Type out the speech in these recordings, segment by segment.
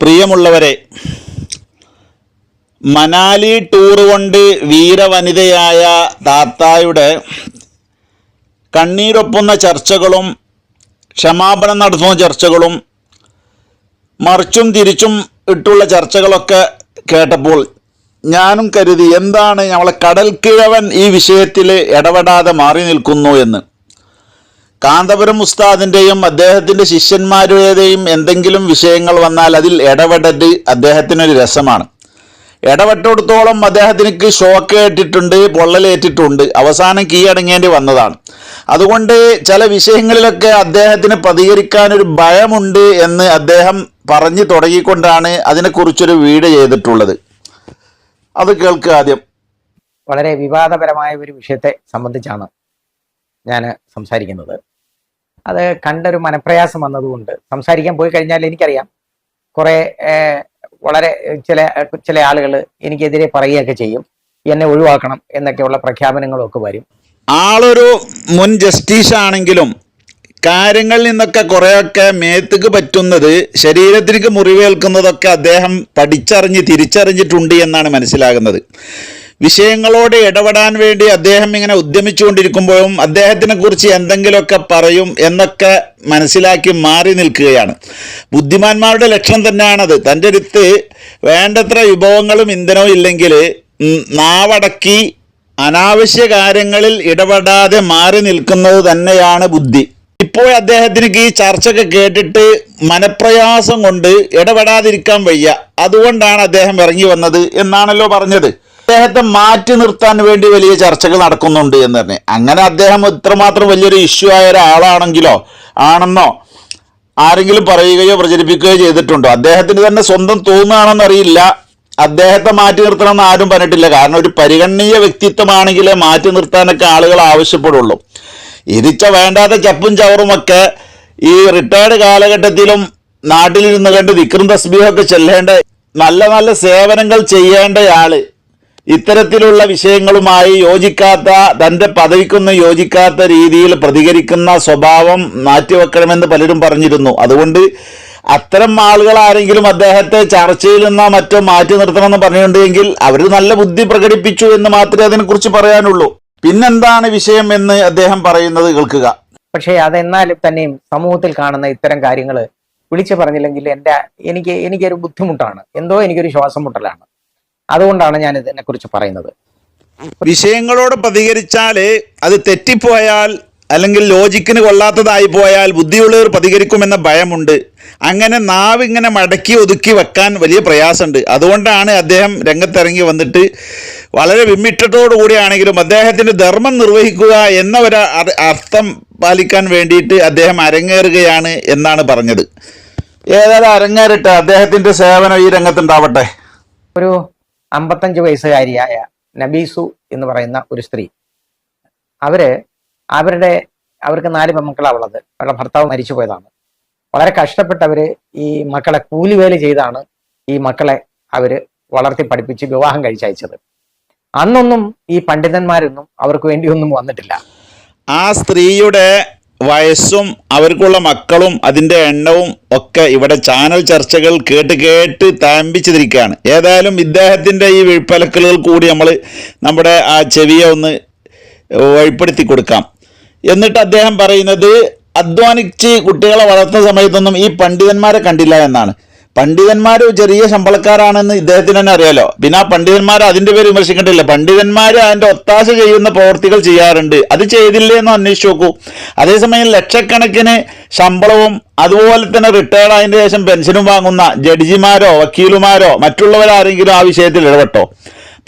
പ്രിയമുള്ളവരെ മനാലി ടൂർ കൊണ്ട് വീരവനിതയായ താത്തായുടെ കണ്ണീരൊപ്പുന്ന ചർച്ചകളും ക്ഷമാപണം നടത്തുന്ന ചർച്ചകളും മറിച്ചും തിരിച്ചും ഇട്ടുള്ള ചർച്ചകളൊക്കെ കേട്ടപ്പോൾ ഞാനും കരുതി എന്താണ് നമ്മളെ കടൽക്കിഴവൻ ഈ വിഷയത്തിൽ ഇടപെടാതെ മാറി നിൽക്കുന്നു എന്ന്. കാന്തപുരം ഉസ്താദിന്റെയും അദ്ദേഹത്തിന്റെ ശിഷ്യന്മാരുടേതെയും എന്തെങ്കിലും വിഷയങ്ങൾ വന്നാൽ അതിൽ ഇടപെടത് അദ്ദേഹത്തിനൊരു രസമാണ്. ഇടപെട്ടിടത്തോളം അദ്ദേഹത്തിനക്ക് ഷോക്ക് ഏറ്റിട്ടുണ്ട് പൊള്ളലേറ്റിട്ടുണ്ട്. അവസാനം കീഴടങ്ങേണ്ടി വന്നതാണ്. അതുകൊണ്ട് ചില വിഷയങ്ങളിലൊക്കെ അദ്ദേഹത്തിന് പ്രതികരിക്കാനൊരു ഭയമുണ്ട് എന്ന് അദ്ദേഹം പറഞ്ഞു തുടങ്ങിക്കൊണ്ടാണ് അതിനെക്കുറിച്ചൊരു വീട് ചെയ്തിട്ടുള്ളത്. അത് കേൾക്കുക ആദ്യം. വളരെ വിവാദപരമായ ഒരു വിഷയത്തെ സംബന്ധിച്ചാണ് ഞാൻ സംസാരിക്കുന്നത്. അത് കണ്ടൊരു മനപ്രയാസം വന്നതുകൊണ്ട്. സംസാരിക്കാൻ പോയി കഴിഞ്ഞാൽ എനിക്കറിയാം. കുറെ വളരെ ചില ചില ആളുകൾ എനിക്കെതിരെ പറയുകയൊക്കെ ചെയ്യും. എന്നെ ഒഴിവാക്കണം എന്നൊക്കെയുള്ള പ്രഖ്യാപനങ്ങളൊക്കെ വരും. ആളൊരു മുൻ ജസ്റ്റിസ് ആണെങ്കിലും കാര്യങ്ങളിൽ നിന്നൊക്കെ കുറേയൊക്കെ മേത്തുക്ക് പറ്റുന്നത് ശരീരത്തിലേക്ക് മുറിവേൽക്കുന്നതൊക്കെ അദ്ദേഹം പഠിച്ചറിഞ്ഞ് തിരിച്ചറിഞ്ഞിട്ടുണ്ട് എന്നാണ് മനസ്സിലാകുന്നത്. വിഷയങ്ങളോട് ഇടപെടാൻ വേണ്ടി അദ്ദേഹം ഇങ്ങനെ ഉദ്യമിച്ചുകൊണ്ടിരിക്കുമ്പോഴും അദ്ദേഹത്തിനെ കുറിച്ച് എന്തെങ്കിലുമൊക്കെ പറയും എന്നൊക്കെ മനസ്സിലാക്കി മാറി നിൽക്കുകയാണ്. ബുദ്ധിമാന്മാരുടെ ലക്ഷണം തന്നെയാണത്. തന്റെ അടുത്ത് വേണ്ടത്ര വിഭവങ്ങളും ഇന്ധനവും ഇല്ലെങ്കിൽ നാവടക്കി അനാവശ്യ കാര്യങ്ങളിൽ ഇടപെടാതെ മാറി നിൽക്കുന്നത് തന്നെയാണ് ബുദ്ധി. ഇപ്പോൾ അദ്ദേഹത്തിന് ഈ ചർച്ചയൊക്കെ കേട്ടിട്ട് മനപ്രയാസം കൊണ്ട് ഇടപെടാതിരിക്കാൻ വയ്യ. അതുകൊണ്ടാണ് അദ്ദേഹം ഇറങ്ങി വന്നത് എന്നാണല്ലോ പറഞ്ഞത്. അദ്ദേഹത്തെ മാറ്റി നിർത്താൻ വേണ്ടി വലിയ ചർച്ചകൾ നടക്കുന്നുണ്ട് എന്ന് തന്നെ. അങ്ങനെ അദ്ദേഹം ഇത്രമാത്രം വലിയൊരു ഇഷ്യൂ ആയ ഒരാളാണെങ്കിലോ ആണെന്നോ ആരെങ്കിലും പറയുകയോ പ്രചരിപ്പിക്കുകയോ ചെയ്തിട്ടുണ്ടോ? അദ്ദേഹത്തിന് തന്നെ സ്വന്തം തോന്നുകയാണെന്ന് അറിയില്ല. അദ്ദേഹത്തെ മാറ്റി നിർത്തണമെന്ന് ആരും പറഞ്ഞിട്ടില്ല. കാരണം ഒരു പരിഗണനീയ വ്യക്തിത്വമാണെങ്കിലേ മാറ്റി നിർത്താനൊക്കെ ആളുകൾ ആവശ്യപ്പെടുള്ളൂ. ഇരിച്ച വേണ്ടാത്ത ചപ്പും ചവറുമൊക്കെ ഈ റിട്ടയർഡ് കാലഘട്ടത്തിലും നാട്ടിലിരുന്ന് കണ്ട് വിക്രം തസ്ബീഹൊക്കെ ചെല്ലേണ്ട നല്ല നല്ല സേവനങ്ങൾ ചെയ്യേണ്ടയാൾ ഇത്തരത്തിലുള്ള വിഷയങ്ങളുമായി യോജിക്കാത്ത തന്റെ പദവിക്കൊന്നും യോജിക്കാത്ത രീതിയിൽ പ്രതികരിക്കുന്ന സ്വഭാവം മാറ്റിവെക്കണമെന്ന് പലരും പറഞ്ഞിരുന്നു. അതുകൊണ്ട് അത്തരം ആളുകൾ ആരെങ്കിലും അദ്ദേഹത്തെ ചർച്ചയിൽ നിന്നോ മറ്റോ മാറ്റി നിർത്തണമെന്ന് പറഞ്ഞിട്ടുണ്ടെങ്കിൽ അവർ നല്ല ബുദ്ധി പ്രകടിപ്പിച്ചു എന്ന് മാത്രമേ അതിനെക്കുറിച്ച് പറയാനുള്ളൂ. പിന്നെന്താണ് വിഷയം എന്ന് അദ്ദേഹം പറയുന്നത് കേൾക്കുക. പക്ഷേ അതെന്നാലും തന്നെയും സമൂഹത്തിൽ കാണുന്ന ഇത്തരം കാര്യങ്ങൾ വിളിച്ചു പറഞ്ഞില്ലെങ്കിൽ എന്റെ എനിക്ക് എനിക്കൊരു ബുദ്ധിമുട്ടാണ്. എന്തോ എനിക്കൊരു ശ്വാസം മുട്ടലാണ്. അതുകൊണ്ടാണ് ഞാൻ ഇതിനെക്കുറിച്ച് പറയുന്നത്. വിഷയങ്ങളോട് പ്രതികരിച്ചാൽ അത് തെറ്റിപ്പോയാൽ അല്ലെങ്കിൽ ലോജിക്കിന് കൊള്ളാത്തതായി പോയാൽ ബുദ്ധിയുള്ളവർ പ്രതികരിക്കുമെന്ന ഭയമുണ്ട്. അങ്ങനെ നാവ് ഇങ്ങനെ മടക്കി ഒതുക്കി വെക്കാൻ വലിയ പ്രയാസമുണ്ട്. അതുകൊണ്ടാണ് അദ്ദേഹം രംഗത്തിറങ്ങി വന്നിട്ട് വളരെ വിമ്മിട്ടത്തോടു കൂടിയാണെങ്കിലും അദ്ദേഹത്തിന്റെ ധർമ്മം നിർവഹിക്കുക എന്ന ഒരു അർത്ഥം പാലിക്കാൻ വേണ്ടിയിട്ട് അദ്ദേഹം അരങ്ങേറുകയാണ് എന്നാണ് പറഞ്ഞത്. ഏതായാലും അരങ്ങേറിട്ട് അദ്ദേഹത്തിന്റെ സേവനം ഈ രംഗത്തുണ്ടാവട്ടെ. ഒരു അമ്പത്തഞ്ച് വയസ്സുകാരിയായ നബീസു എന്ന് പറയുന്ന ഒരു സ്ത്രീ. അവർ അവരുടെ അവർക്ക് നാല് പെൺമക്കളാണ് അവരുടെ ഭർത്താവ് മരിച്ചു പോയതാണ്. വളരെ കഷ്ടപ്പെട്ട് അവർ ഈ മക്കളെ കൂലിവേല ചെയ്താണ് ഈ മക്കളെ അവർ വളർത്തി പഠിപ്പിച്ച് വിവാഹം കഴിച്ചയച്ചത്. അന്നൊന്നും ഈ പണ്ഡിതന്മാരൊന്നും അവർക്ക് വേണ്ടിയൊന്നും വന്നിട്ടില്ല. ആ സ്ത്രീയുടെ വയസ്സും അവർക്കുള്ള മക്കളും അതിന്റെ എണ്ണവും ഒക്കെ ഇവിടെ ചാനൽ ചർച്ചകൾ കേട്ട് കേട്ട് താമ്പിച്ചിരിക്കുകയാണ്. ഏതായാലും ഇദ്ദേഹത്തിന്റെ ഈ വിഴിപ്പലക്കലുകൾ കൂടി നമ്മൾ നമ്മുടെ ആ ചെവിയെ ഒന്ന് വഴിപ്പെടുത്തി കൊടുക്കാം. എന്നിട്ട് അദ്ദേഹം പറയുന്നത് അധ്വാനിച്ച് കുട്ടികളെ വളർത്തുന്ന സമയത്തൊന്നും ഈ പണ്ഡിതന്മാരെ കണ്ടില്ല എന്നാണ്. പണ്ഡിതന്മാർ ചെറിയ ശമ്പളക്കാരാണെന്ന് ഇദ്ദേഹത്തിന് തന്നെ അറിയാലോ. പിന്നെ ആ പണ്ഡിതന്മാർ അതിന്റെ പേര് വിമർശിക്കേണ്ടില്ല? പണ്ഡിതന്മാർ അതിന്റെ ഒത്താശ ചെയ്യുന്ന പ്രവർത്തികൾ ചെയ്യാറുണ്ട്. അത് ചെയ്തില്ലേ എന്ന് അന്വേഷിച്ച് നോക്കൂ. അതേസമയം ലക്ഷക്കണക്കിന് ശമ്പളവും അതുപോലെ തന്നെ റിട്ടയർഡ് ആയതിനു ശേഷം പെൻഷനും വാങ്ങുന്ന ജഡ്ജിമാരോ വക്കീലുമാരോ മറ്റുള്ളവരാരെങ്കിലും ആ വിഷയത്തിൽ ഇടപെട്ടോ?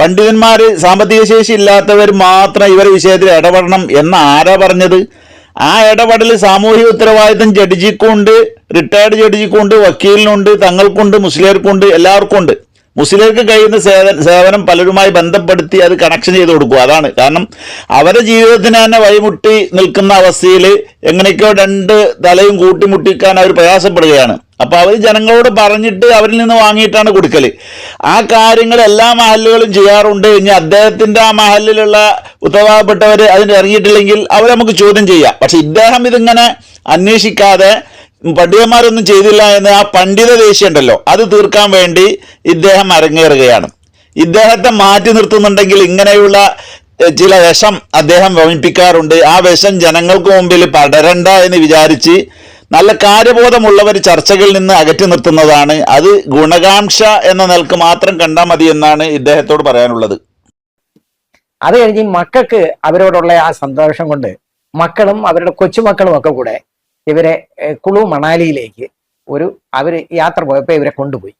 പണ്ഡിതന്മാർ സാമ്പത്തിക ശേഷി ഇല്ലാത്തവർ മാത്രം ഇവരെ വിഷയത്തിൽ ഇടപെടണം എന്ന് ആരാ പറഞ്ഞത്? ആ ഇടപെടൽ സാമൂഹിക ഉത്തരവാദിത്തം ജഡ്ജിക്കുണ്ട് റിട്ടയർഡ് ജഡ്ജിക്കുണ്ട് വക്കീലിനുണ്ട് തങ്ങൾക്കുണ്ട് മുസ്ലിംർക്കുണ്ട് എല്ലാവർക്കും ഉണ്ട് മുസ്ലിംർക്ക് കഴിയുന്ന സേവ സേവനം പലരുമായി ബന്ധപ്പെടുത്തി അത് കണക്ഷൻ ചെയ്ത് കൊടുക്കുക. അതാണ്. കാരണം അവരുടെ ജീവിതത്തിന് തന്നെ വഴിമുട്ടി നിൽക്കുന്ന അവസ്ഥയിൽ എങ്ങനെയൊക്കെയോ രണ്ട് തലയും കൂട്ടിമുട്ടിക്കാൻ അവർ പ്രയാസപ്പെടുകയാണ്. അപ്പോൾ അവർ ജനങ്ങളോട് പറഞ്ഞിട്ട് അവരിൽ നിന്ന് വാങ്ങിയിട്ടാണ് കൊടുക്കൽ. ആ കാര്യങ്ങൾ എല്ലാ മഹലുകളും ചെയ്യാറുണ്ട്. ഇനി അദ്ദേഹത്തിന്റെ ആ മഹലിലുള്ള ഉത്തരവാദപ്പെട്ടവർ അതിന് ഇറങ്ങിയിട്ടില്ലെങ്കിൽ അവർ നമുക്ക് ചോദ്യം ചെയ്യാം. പക്ഷെ ഇദ്ദേഹം ഇതിങ്ങനെ അന്വേഷിക്കാതെ പണ്ഡിതന്മാരൊന്നും ചെയ്തില്ല എന്ന് ആ പണ്ഡിത ദേഷ്യം ഉണ്ടല്ലോ അത് തീർക്കാൻ വേണ്ടി ഇദ്ദേഹം അരങ്ങേറുകയാണ്. ഇദ്ദേഹത്തെ മാറ്റി നിർത്തുന്നുണ്ടെങ്കിൽ ഇങ്ങനെയുള്ള ചില വിഷം അദ്ദേഹം വമിപ്പിക്കാറുണ്ട്. ആ വിഷം ജനങ്ങൾക്ക് മുമ്പിൽ പടരണ്ട എന്ന് വിചാരിച്ച് നല്ല കാര്യബോധമുള്ളവർ ചർച്ചകളിൽ നിന്ന് അകറ്റി നിർത്തുന്നതാണ്. അത് ഗുണകാംക്ഷ എന്ന നിലയ്ക്ക് മാത്രം കണ്ടാൽ മതി എന്നാണ് ഇദ്ദേഹത്തോട് പറയാനുള്ളത്. അത് കഴിഞ്ഞ് മക്കൾക്ക് അവരോടുള്ള ആ സന്തോഷം കൊണ്ട് മക്കളും അവരുടെ കൊച്ചുമക്കളും ഒക്കെ കൂടെ ഇവരെ കുളു മണാലിയിലേക്ക് ഒരു അവർ യാത്ര പോയപ്പോൾ ഇവരെ കൊണ്ടുപോയി.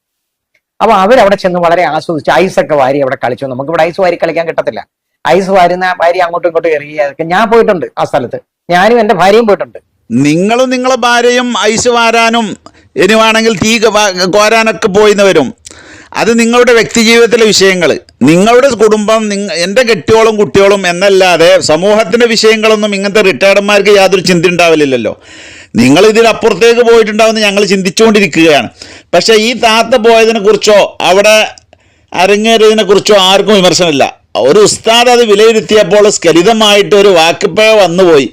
അപ്പൊ അവരവിടെ ചെന്ന് വളരെ ആസ്വദിച്ച് ഐസൊക്കെ വാരി അവിടെ കളിച്ചു. നമുക്ക് ഇവിടെ ഐസ് വാരി കളിക്കാൻ കിട്ടത്തില്ല. ഐസ് വാരുന്ന ഭാര്യ അങ്ങോട്ടും ഇങ്ങോട്ടും ഇറങ്ങി അതൊക്കെ ഞാൻ പോയിട്ടുണ്ട് ആ സ്ഥലത്ത്. ഞാനും എന്റെ ഭാര്യയും പോയിട്ടുണ്ട്. നിങ്ങളും നിങ്ങളെ ഭാര്യയും ഐസ് വാരാനും ഇനി വേണമെങ്കിൽ തീ കോരാനൊക്കെ പോയിന്നവരും അത് നിങ്ങളുടെ വ്യക്തി ജീവിതത്തിലെ വിഷയങ്ങൾ നിങ്ങളുടെ കുടുംബം നിങ്ങ എന്റെ കെട്ടിയോളും കുട്ടിയോളും എന്നല്ലാതെ സമൂഹത്തിന്റെ വിഷയങ്ങളൊന്നും ഇങ്ങനത്തെ റിട്ടയർഡന്മാർക്ക് യാതൊരു ചിന്ത ഉണ്ടാവില്ലല്ലോ നിങ്ങൾ ഇതിലപ്പുറത്തേക്ക് പോയിട്ടുണ്ടാവുമെന്ന് ഞങ്ങൾ ചിന്തിച്ചുകൊണ്ടിരിക്കുകയാണ്. പക്ഷേ ഈ താത്ത പോയതിനെക്കുറിച്ചോ അവിടെ അരങ്ങേറിയതിനെക്കുറിച്ചോ ആർക്കും വിമർശനമില്ല. ഒരു ഉസ്താദ് അത് വിലയിരുത്തിയപ്പോൾ സ്ഖലിതമായിട്ട് ഒരു വാക്കിപ്പഴ വന്നുപോയി.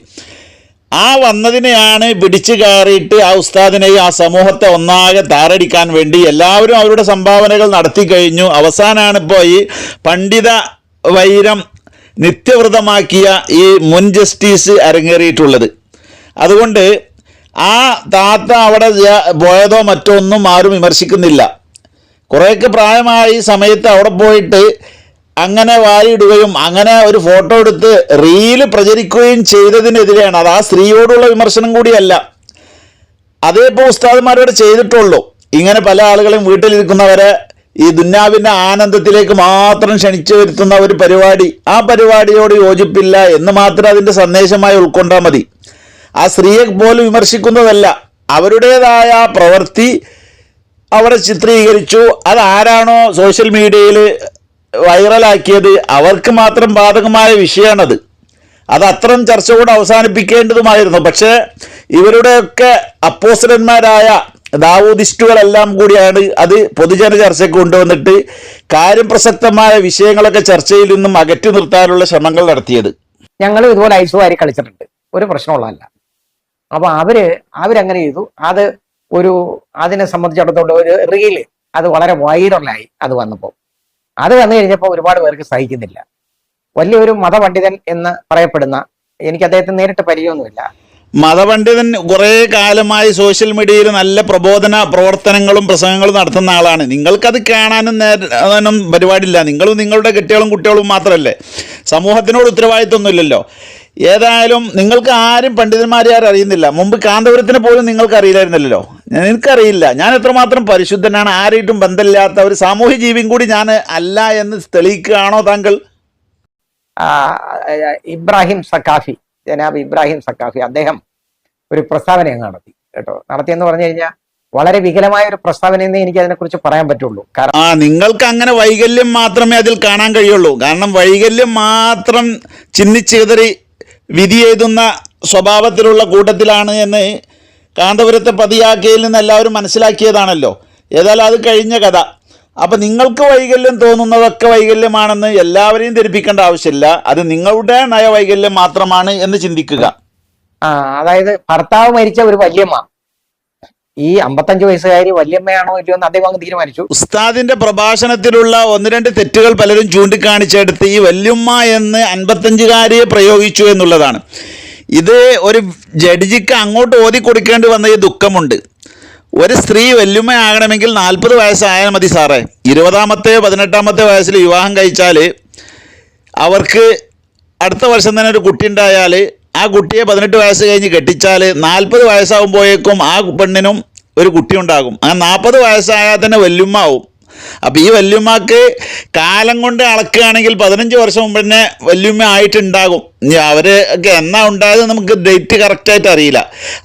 ആ വന്നതിനെയാണ് പിടിച്ചു കയറിയിട്ട് ആ ഉസ്താദിനെയും ആ സമൂഹത്തെ ഒന്നാകെ താറടിക്കാൻ വേണ്ടി എല്ലാവരും അവരുടെ സംഭാവനകൾ നടത്തി കഴിഞ്ഞു. അവസാനമാണ് ഇപ്പോൾ ഈ പണ്ഡിത വൈരം നിത്യവ്രതമാക്കിയ ഈ മുൻ ജസ്റ്റിസ് അരങ്ങേറിയിട്ടുള്ളത്. അതുകൊണ്ട് ആ താത്ത അവിടെ പോയതോ മറ്റോ ഒന്നും ആരും വിമർശിക്കുന്നില്ല. കുറേയൊക്കെ പ്രായമായി സമയത്ത് അവിടെ പോയിട്ട് അങ്ങനെ വാരിയിടുകയും അങ്ങനെ ഒരു ഫോട്ടോ എടുത്ത് റീൽ പ്രചരിക്കുകയും ചെയ്തതിനെതിരെയാണ്. അത് ആ സ്ത്രീയോടുള്ള വിമർശനം കൂടിയല്ല. അതേ ഇപ്പോൾ ഉസ്താദന്മാരോട് ചെയ്തിട്ടുള്ളൂ. ഇങ്ങനെ പല ആളുകളും വീട്ടിലിരിക്കുന്നവരെ ഈ ദുന്യാവിന്റെ ആനന്ദത്തിലേക്ക് മാത്രം ക്ഷണിച്ചു വരുത്തുന്ന ഒരു പരിപാടി. ആ പരിപാടിയോട് യോജിപ്പില്ല എന്ന് മാത്രം അതിന്റെ സന്ദേശമായി ഉൾക്കൊണ്ടാൽ മതി. ആ സ്ത്രീയെ പോലും വിമർശിക്കുന്നതല്ല. അവരുടേതായ പ്രവൃത്തി അവിടെ ചിത്രീകരിച്ചു. അതാരാണോ സോഷ്യൽ മീഡിയയിൽ വൈറലാക്കിയത് അവർക്ക് മാത്രം ബാധകമായ വിഷയമാണത് അത് അത്തരം ചർച്ച കൂടെ അവസാനിപ്പിക്കേണ്ടതുമായിരുന്നു. പക്ഷേ ഇവരുടെയൊക്കെ അപ്പോസ്റ്റലന്മാരായ ദാവൂദിസ്റ്റുകളെല്ലാം കൂടിയാണ് അത് പൊതുജന ചർച്ചയ്ക്ക് കൊണ്ടുവന്നിട്ട് കാര്യം പ്രസക്തമായ വിഷയങ്ങളൊക്കെ ചർച്ചയിൽ നിന്നും അകറ്റി നിർത്താനുള്ള ശ്രമങ്ങൾ നടത്തിയത്. ഞങ്ങൾ ഇതുപോലെ ഐസുകാരി കളിച്ചിട്ടുണ്ട്. ഒരു പ്രശ്നമുള്ളതല്ല അപ്പൊ അവർ അവരങ്ങനെ ചെയ്തു. അത് ഒരു അതിനെ സംബന്ധിച്ചിടത്തോളം ഒരു റീൽ അത് വളരെ വൈറലായി അത് വന്നപ്പോൾ അത് വന്നു കഴിഞ്ഞപ്പോൾ ഒരുപാട് പേർക്ക് സഹിക്കുന്നില്ല. വലിയൊരു മതപണ്ഡിതൻ എന്ന് പറയപ്പെടുന്ന എനിക്ക് അദ്ദേഹത്തെ നേരിട്ട് പരിചയമൊന്നുമില്ല. മതപണ്ഡിതൻ കുറേ കാലമായി സോഷ്യൽ മീഡിയയിൽ നല്ല പ്രബോധന പ്രവർത്തനങ്ങളും പ്രസംഗങ്ങളും നടത്തുന്ന ആളാണ്. നിങ്ങൾക്കത് കാണാനും നേരം പരിപാടിയില്ല. നിങ്ങളും നിങ്ങളുടെ കെട്ടികളും കുട്ടികളും മാത്രമല്ലേ. സമൂഹത്തിനോട് ഉത്തരവാദിത്വമൊന്നുമില്ലല്ലോ. ഏതായാലും നിങ്ങൾക്ക് ആരും പണ്ഡിതന്മാരെ ആരും അറിയുന്നില്ല. മുമ്പ് കാന്തപുരത്തിനെ പോലും നിങ്ങൾക്ക് അറിയില്ലായിരുന്നല്ലോ. എനിക്കറിയില്ല. ഞാൻ എത്രമാത്രം പരിശുദ്ധനാണ്. ആരായിട്ടും ബന്ധമില്ലാത്ത ഒരു സാമൂഹ്യ ജീവിയും കൂടി ഞാൻ അല്ല എന്ന് തെളിയിക്കുകയാണോ താങ്കൾ? ഇബ്രാഹിം സക്കാഫി ജനാബ് ഇബ്രാഹിം സക്കാഫി അദ്ദേഹം ഒരു പ്രസ്താവന അങ്ങ് നടത്തി കേട്ടോ. നടത്തിയെന്ന് പറഞ്ഞു കഴിഞ്ഞാൽ വളരെ വികലമായ ഒരു പ്രസ്താവന എന്നേ എനിക്ക് അതിനെക്കുറിച്ച് പറയാൻ പറ്റുള്ളൂ. കാരണം ആ നിങ്ങൾക്ക് അങ്ങനെ വൈകല്യം മാത്രമേ അതിൽ കാണാൻ കഴിയുള്ളൂ. കാരണം വൈകല്യം മാത്രം ചിന്നിച്ചെതറി വിധി എഴുതുന്ന സ്വഭാവത്തിലുള്ള കൂട്ടത്തിലാണ് എന്ന് കാന്തപുരത്തെ പതിയാക്കിയതിൽ നിന്ന് എല്ലാവരും മനസ്സിലാക്കിയതാണല്ലോ. ഏതായാലും അത് കഴിഞ്ഞ കഥ. അപ്പം നിങ്ങൾക്ക് വൈകല്യം തോന്നുന്നതൊക്കെ വൈകല്യമാണെന്ന് എല്ലാവരെയും ധരിപ്പിക്കേണ്ട ആവശ്യമില്ല. അത് നിങ്ങളുടെ നയവൈകല്യം മാത്രമാണ് എന്ന് ചിന്തിക്കുക. ആ അതായത് ഭർത്താവ് മരിച്ച ഒരു വല്യമ്മ. ഈ അമ്പത്തഞ്ച് വയസ്സുകാരി വല്യമ്മയാണോ ഇല്ലയോ എന്ന് അദ്ദേഹം തീരുമാനിച്ചു. ഉസ്താദിന്റെ പ്രഭാഷണത്തിലുള്ള ഒന്ന് രണ്ട് തെറ്റുകൾ പലരും ചൂണ്ടിക്കാണിച്ചെടുത്ത് ഈ വല്യമ്മ എന്ന് അൻപത്തഞ്ചുകാരിയെ പ്രയോഗിച്ചു എന്നുള്ളതാണ്. ഇത് ഒരു ജഡ്ജിക്ക് അങ്ങോട്ട് ഓതി കൊടുക്കേണ്ടി വന്ന ഈ ദുഃഖമുണ്ട്. ഒരു സ്ത്രീ വല്യമ്മയാകണമെങ്കിൽ നാൽപ്പത് വയസ്സായാൽ മതി സാറേ. ഇരുപതാമത്തെ പതിനെട്ടാമത്തെ വയസ്സിൽ വിവാഹം കഴിച്ചാൽ അവർക്ക് അടുത്ത വർഷം തന്നെ ഒരു കുട്ടി ഉണ്ടായാൽ ആ കുട്ടിയെ പതിനെട്ട് വയസ്സ് കഴിഞ്ഞ് കെട്ടിച്ചാൽ നാൽപ്പത് വയസ്സാകുമ്പോഴേക്കും ആ പെണ്ണിനും ഒരു കുട്ടി ഉണ്ടാകും ആ നാൽപ്പത് വയസ്സായാൽ തന്നെ വല്യമ്മാവും. അപ്പോൾ ഈ വല്യുമ്മക്ക് കാലം കൊണ്ട് അളക്കുകയാണെങ്കിൽ പതിനഞ്ച് വർഷം മുമ്പ് തന്നെ വല്യുമ്മ ആയിട്ടുണ്ടാകും. ഇനി അവരൊക്കെ എന്നാ ഉണ്ടായത് നമുക്ക് ഡേറ്റ് കറക്റ്റായിട്ട് അറിയില്ല.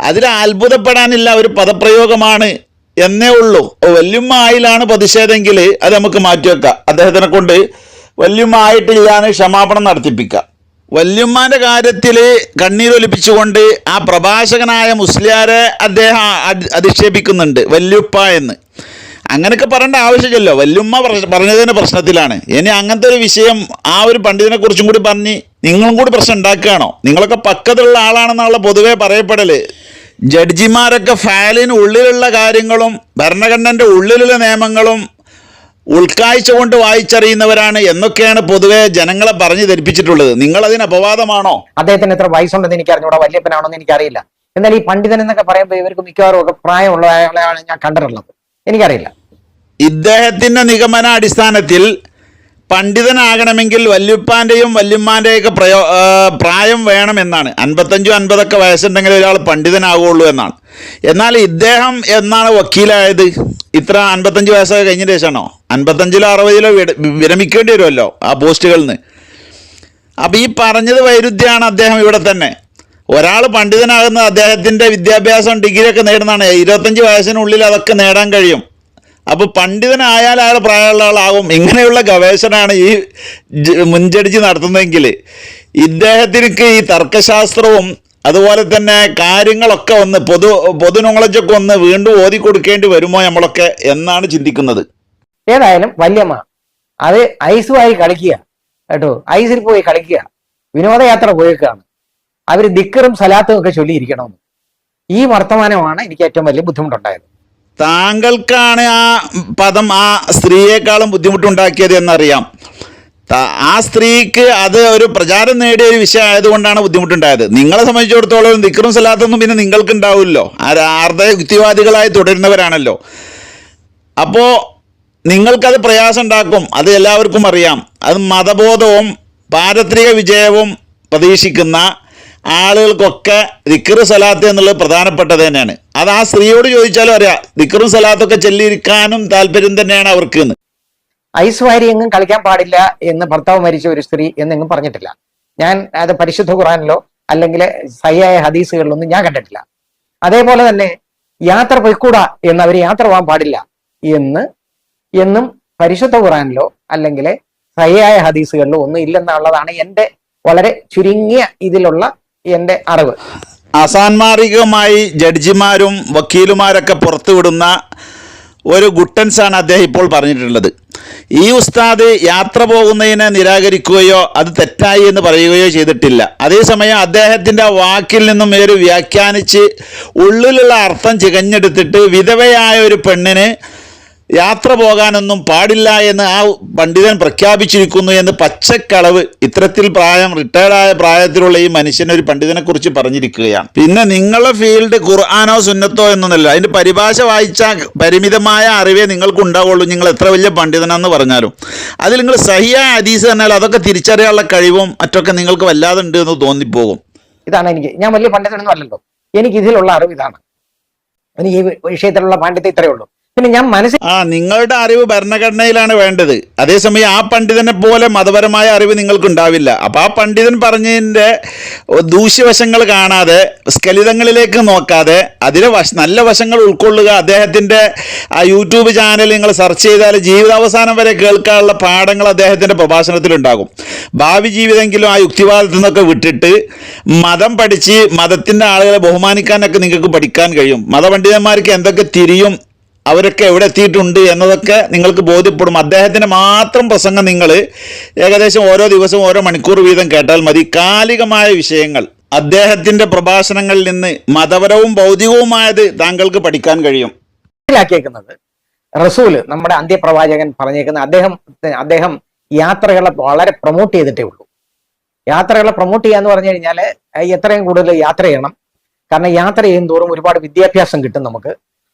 അതിൽ അത്ഭുതപ്പെടാനില്ല ഒരു പദപ്രയോഗമാണ് എന്നേ ഉള്ളൂ. വല്യുമ്മ ആയിലാണ് പ്രതിഷേധമെങ്കിൽ അത് നമുക്ക് മാറ്റിവെക്കാം. അദ്ദേഹത്തിനെ കൊണ്ട് വല്യുമ്മ ആയിട്ടില്ല എന്ന് ക്ഷമാപണം നടത്തിപ്പിക്കാം. വല്യുമ്മാന്റെ കാര്യത്തിൽ കണ്ണീരൊലിപ്പിച്ചുകൊണ്ട് ആ പ്രഭാഷകനായ മുസ്ലിയാരെ അദ്ദേഹം അധി- അധിക്ഷേപിക്കുന്നുണ്ട് വല്യുപ്പ എന്ന്. അങ്ങനെയൊക്കെ പറയേണ്ട ആവശ്യമില്ലല്ലോ. വല്യുമ്മ പറഞ്ഞതിന്റെ പ്രശ്നത്തിലാണ്. ഇനി അങ്ങനത്തെ ഒരു വിഷയം ആ ഒരു പണ്ഡിതനെ കുറിച്ചും കൂടി പറഞ്ഞ് നിങ്ങളും കൂടി പ്രശ്നം ഉണ്ടാക്കുകയാണോ? നിങ്ങളൊക്കെ പക്കത്തുള്ള ആളാണെന്നുള്ള പൊതുവേ പറയപ്പെടൽ ജഡ്ജിമാരൊക്കെ ഫയലിന് ഉള്ളിലുള്ള കാര്യങ്ങളും ഭരണഘടനന്റെ ഉള്ളിലുള്ള നിയമങ്ങളും ഉൾക്കാഴ്ച കൊണ്ട് വായിച്ചറിയുന്നവരാണ് എന്നൊക്കെയാണ് പൊതുവെ ജനങ്ങളെ പറഞ്ഞു ധരിപ്പിച്ചിട്ടുള്ളത്. നിങ്ങൾ അതിന് അപവാദമാണോ? അദ്ദേഹത്തിന് എത്ര വയസ്സുണ്ടെന്ന് എനിക്ക് അറിഞ്ഞൂടാ വല്യപ്പനാണോന്ന് എനിക്കറിയില്ല. എന്നാൽ ഈ പണ്ഡിതൻ എന്നൊക്കെ പറയുമ്പോൾ ഇവർക്ക് മിക്കവാറും ഒക്കെ പ്രായമുള്ള ഞാൻ കണ്ടിട്ടുള്ളത്. എനിക്കറിയില്ല. ഇദ്ദേഹത്തിന്റെ നിഗമന അടിസ്ഥാനത്തിൽ പണ്ഡിതനാകണമെങ്കിൽ വല്യുപ്പാന്റെയും വല്യുമ്മാന്റെയൊക്കെ പ്രയോ പ്രായം വേണമെന്നാണ് അൻപത്തഞ്ചും അൻപതൊക്കെ വയസ്സുണ്ടെങ്കിൽ ഒരാൾ പണ്ഡിതനാകുള്ളൂ എന്നാണ്. എന്നാൽ ഇദ്ദേഹം എന്നാണ് വക്കീലായത്? ഇത്ര അൻപത്തഞ്ച് വയസ്സൊക്കെ കഴിഞ്ഞ ശേഷമാണോ? അൻപത്തഞ്ചിലോ അറുപതിലോ വിര- വിരമിക്കേണ്ടി വരുമല്ലോ ആ പോസ്റ്റുകളിൽ നിന്ന്. അപ്പം ഈ പറഞ്ഞത് വൈരുദ്ധ്യമാണ് അദ്ദേഹം ഇവിടെ തന്നെ. ഒരാൾ പണ്ഡിതനാകുന്ന അദ്ദേഹത്തിന്റെ വിദ്യാഭ്യാസം ഡിഗ്രിയൊക്കെ നേടുന്നതാണ്. ഇരുപത്തഞ്ച് വയസ്സിനുള്ളിൽ അതൊക്കെ നേടാൻ കഴിയും. അപ്പോൾ പണ്ഡിതനായാൽ അയാൾ പ്രായമുള്ള ആളാകും ഇങ്ങനെയുള്ള ഗവേഷണമാണ് ഈ മുൻചടിച്ച് നടത്തുന്നതെങ്കിൽ ഇദ്ദേഹത്തിനക്ക് ഈ തർക്കശാസ്ത്രവും അതുപോലെ തന്നെ കാര്യങ്ങളൊക്കെ ഒന്ന് പൊതു പൊതു നോളജൊക്കെ ഒന്ന് വീണ്ടും ഓതി കൊടുക്കേണ്ടി വരുമോ നമ്മളൊക്കെ എന്നാണ് ചിന്തിക്കുന്നത്. ഏതായാലും വല്യമ്മ അത് ഐസുമായി കളിക്കുക കേട്ടോ. ഐസിൽ പോയി കളിക്കുക. വിനോദയാത്ര പോയേക്കാണ്. അവർ ദിക്കറും സലാത്തും ഒക്കെ ചൊല്ലിയിരിക്കണമെന്ന്. ഈ വർത്തമാനമാണ് എനിക്ക് ഏറ്റവും വലിയ ബുദ്ധിമുട്ടുണ്ടായത്. താങ്കൾക്കാണ് ആ പദം ആ സ്ത്രീയേക്കാളും ബുദ്ധിമുട്ടുണ്ടാക്കിയത് എന്നറിയാം. ആ സ്ത്രീക്ക് അത് ഒരു പ്രചാരം നേടിയ ഒരു വിഷയം ആയതുകൊണ്ടാണ് ബുദ്ധിമുട്ടുണ്ടായത്. നിങ്ങളെ സംബന്ധിച്ചിടത്തോളം ദിക്കറും സലാത്തൊന്നും പിന്നെ നിങ്ങൾക്ക് ഉണ്ടാവില്ലോ ആർദ്ര യുക്തിവാദികളായി തുടരുന്നവരാണല്ലോ. അപ്പോൾ നിങ്ങൾക്കത് പ്രയാസം ഉണ്ടാക്കും അത് എല്ലാവർക്കും അറിയാം. അത് മതബോധവും പാരത്രിക വിജയവും പ്രതീക്ഷിക്കുന്ന ആളുകൾക്കൊക്കെ ദിക്കറും സലാത്ത് എന്നുള്ളത് പ്രധാനപ്പെട്ടത് തന്നെയാണ്. അത് ആ സ്ത്രീയോട് ചോദിച്ചാലും അറിയാം. ദിക്കറും സലാത്തൊക്കെ ചെല്ലിയിരിക്കാനും താല്പര്യം തന്നെയാണ് അവർക്ക് എന്ന് ഐസ് വാരി എങ്ങും കളിക്കാൻ പാടില്ല എന്ന് ഭർത്താവ് മരിച്ച ഒരു സ്ത്രീ എന്നെങ്ങും പറഞ്ഞിട്ടില്ല. ഞാൻ അത് പരിശുദ്ധ ഖുറാനിലോ അല്ലെങ്കിൽ സഹിയായ ഹദീസുകളിലൊന്നും ഞാൻ കണ്ടിട്ടില്ല. അതേപോലെ തന്നെ യാത്ര പൊയ്ക്കൂടാ എന്ന് അവർ യാത്ര പോകാൻ പാടില്ല എന്ന് എന്നും പരിശുദ്ധ ഖുറാനിലോ അല്ലെങ്കിൽ സഹിയായ ഹദീസുകളിലോ ഒന്നും ഇല്ലെന്നുള്ളതാണ് എന്റെ വളരെ ചുരുങ്ങിയ ഇതിലുള്ള എന്റെ അറിവ്. അസാൻമാർഗികമായി ജഡ്ജിമാരും വക്കീലുമാരൊക്കെ പുറത്തുവിടുന്ന ഒരു ഗുട്ടൻസാണ് അദ്ദേഹം ഇപ്പോൾ പറഞ്ഞിട്ടുള്ളത്. ഈ ഉസ്താദ് യാത്ര പോകുന്നതിനെ നിരാകരിക്കുകയോ അത് തെറ്റായി എന്ന് പറയുകയോ ചെയ്തിട്ടില്ല. അതേസമയം അദ്ദേഹത്തിന്റെ വാക്കിൽ നിന്നും ഒരു വ്യാഖ്യാനിച്ച് ഉള്ളിലുള്ള അർത്ഥം ചികഞ്ഞെടുത്തിട്ട് വിധവയായ ഒരു പെണ്ണിന് യാത്ര പോകാനൊന്നും പാടില്ല എന്ന് ആ പണ്ഡിതൻ പ്രഖ്യാപിച്ചിരിക്കുന്നു എന്ന് പച്ചക്കളവ് ഇത്തരത്തിൽ പ്രായം റിട്ടയർഡായ പ്രായത്തിലുള്ള ഈ മനുഷ്യൻ ഒരു പണ്ഡിതനെക്കുറിച്ച് പറഞ്ഞിരിക്കുകയാണ്. പിന്നെ നിങ്ങളുടെ ഫീൽഡ് ഖുർആാനോ സുന്നത്തോ എന്നൊന്നല്ല. അതിന്റെ പരിഭാഷ വായിച്ച പരിമിതമായ അറിവേ നിങ്ങൾക്ക് ഉണ്ടാവുള്ളൂ നിങ്ങൾ എത്ര വലിയ പണ്ഡിതനാന്ന് പറഞ്ഞാലും. അതിൽ നിങ്ങൾ സഹിയായ ഹദീസ് തന്നാൽ അതൊക്കെ തിരിച്ചറിയാനുള്ള കഴിവും മറ്റൊക്കെ നിങ്ങൾക്ക് വല്ലാതെ ഉണ്ട് എന്ന് തോന്നിപ്പോകും. ഇതാണ് എനിക്ക്. ഞാൻ വലിയ പണ്ഡിതനൊന്നും അല്ലല്ലോ. എനിക്ക് ഇതിലുള്ള അറിവ് ഇതാണ്. എനിക്ക് ഈ വിഷയത്തിലുള്ള പാണ്ഡിത്യം ഇത്രയേ ഉള്ളൂ. പിന്നെ ഞാൻ മനസ്സിൽ ആ നിങ്ങളുടെ അറിവ് ഭരണഘടനയിലാണ് വേണ്ടത്. അതേസമയം ആ പണ്ഡിതനെ പോലെ മതപരമായ അറിവ് നിങ്ങൾക്ക് ഉണ്ടാവില്ല അപ്പൊ ആ പണ്ഡിതൻ പറഞ്ഞതിന്റെ ദൂഷ്യവശങ്ങൾ കാണാതെ സ്കലിതങ്ങളിലേക്ക് നോക്കാതെ അതിലെ വശ നല്ല വശങ്ങൾ ഉൾക്കൊള്ളുക അദ്ദേഹത്തിന്റെ ആ യൂട്യൂബ് ചാനൽ നിങ്ങൾ സെർച്ച് ചെയ്താൽ ജീവിതാവസാനം വരെ കേൾക്കാനുള്ള പാഠങ്ങൾ അദ്ദേഹത്തിന്റെ പ്രഭാഷണത്തിലുണ്ടാകും. ഭാവി ജീവിതമെങ്കിലും ആ യുക്തിവാദത്തിൽ നിന്നൊക്കെ വിട്ടിട്ട് മതം പഠിച്ച് മതത്തിന്റെ ആളുകളെ ബഹുമാനിക്കാനൊക്കെ നിങ്ങൾക്ക് പഠിക്കാൻ കഴിയും. മതപണ്ഡിതന്മാർക്ക് എന്തൊക്കെ തിരിയും അവരൊക്കെ എവിടെ എത്തിയിട്ടുണ്ട് എന്നതൊക്കെ നിങ്ങൾക്ക് ബോധ്യപ്പെടും. അദ്ദേഹത്തിന്റെ മാത്രം പ്രസംഗം നിങ്ങൾ ഏകദേശം ഓരോ ദിവസവും ഓരോ മണിക്കൂർ വീതം കേട്ടാൽ മതി. കാലികമായ വിഷയങ്ങൾ. അദ്ദേഹത്തിന്റെ പ്രഭാഷണങ്ങളിൽ നിന്ന് മതപരവും ഭൗതികവുമായത് താങ്കൾക്ക് പഠിക്കാൻ കഴിയും. മനസ്സിലാക്കിയേക്കുന്നത് റസൂൽ നമ്മുടെ അന്ത്യപ്രവാചകൻ പറഞ്ഞേക്കുന്ന അദ്ദേഹം അദ്ദേഹം യാത്രകളെ വളരെ പ്രൊമോട്ട് ചെയ്തിട്ടേ ഉള്ളൂ. യാത്രകളെ പ്രൊമോട്ട് ചെയ്യാന്ന് പറഞ്ഞു കഴിഞ്ഞാൽ എത്രയും കൂടുതൽ യാത്ര ചെയ്യണം. കാരണം യാത്ര ചെയ്യും തോറും ഒരുപാട് വിദ്യാഭ്യാസം കിട്ടും നമുക്ക്.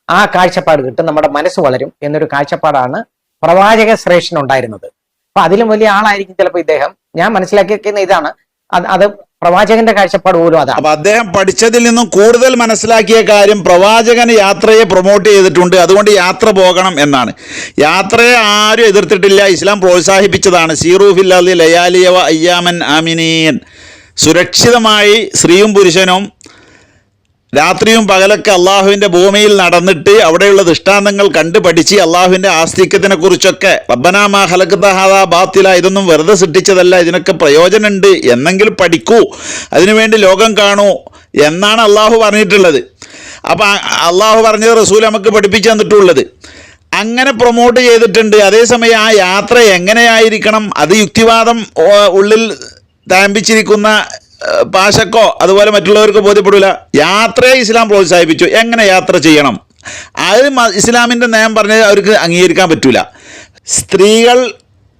ആ കാഴ്ചപ്പാട് കിട്ടും നമ്മുടെ മനസ്സ് വളരും എന്നൊരു കാഴ്ചപ്പാടാണ് പ്രവാചക ശ്രേഷ്ഠൻ ഉണ്ടായിരുന്നത്. അപ്പൊ അതിലും വലിയ ആളായിരിക്കും ചിലപ്പോൾ ഇദ്ദേഹം. ഞാൻ മനസ്സിലാക്കിയിരിക്കുന്ന ഇതാണ്. അത് പ്രവാചകന്റെ കാഴ്ചപ്പാട് പോലും അതാണ്. അപ്പൊ അദ്ദേഹം പഠിച്ചതിൽ നിന്നും കൂടുതൽ മനസ്സിലാക്കിയ കാര്യം പ്രവാചകൻ യാത്രയെ പ്രൊമോട്ട് ചെയ്തിട്ടുണ്ട്. അതുകൊണ്ട് യാത്ര പോകണം എന്നാണ്. യാത്രയെ ആരും എതിർത്തിട്ടില്ല. ഇസ്ലാം പ്രോത്സാഹിപ്പിച്ചതാണ്. സീറൂഫില്ലാതെ ലയാലിയവ അയ്യാമൻ ആമിനീൻ. സുരക്ഷിതമായി സ്ത്രീയും പുരുഷനും രാത്രിയും പകലൊക്കെ അള്ളാഹുവിന്റെ ഭൂമിയിൽ നടന്നിട്ട് അവിടെയുള്ള ദൃഷ്ടാന്തങ്ങൾ കണ്ടു പഠിച്ച് അള്ളാഹുവിന്റെ ആസ്തിക്യത്തിനെ കുറിച്ചൊക്കെ റബ്ബനാമ ഹലക്കത്തഹാദ ബാത്തില ഇതൊന്നും വെറുതെ സൃഷ്ടിച്ചതല്ല ഇതിനൊക്കെ പ്രയോജനമുണ്ട് എന്നെങ്കിലും പഠിക്കൂ അതിനുവേണ്ടി ലോകം കാണൂ എന്നാണ് അള്ളാഹു പറഞ്ഞിട്ടുള്ളത്. അപ്പം അള്ളാഹു പറഞ്ഞത് റസൂൽ നമുക്ക് പഠിപ്പിച്ചു തന്നിട്ടുള്ളത്. അങ്ങനെ പ്രൊമോട്ട് ചെയ്തിട്ടുണ്ട്. അതേസമയം ആ യാത്ര എങ്ങനെയായിരിക്കണം? അത് യുക്തിവാദം ഉള്ളിൽ താമ്പിച്ചിരിക്കുന്ന പാശക്കോ അതുപോലെ മറ്റുള്ളവർക്ക് ബോധ്യപ്പെടില്ല യാത്രയെ ഇസ്ലാം പ്രോത്സാഹിപ്പിച്ചു. എങ്ങനെ യാത്ര ചെയ്യണം? അത് ഇസ്ലാമിന്റെ നയം പറഞ്ഞത് അവർക്ക് അംഗീകരിക്കാൻ പറ്റില്ല സ്ത്രീകൾ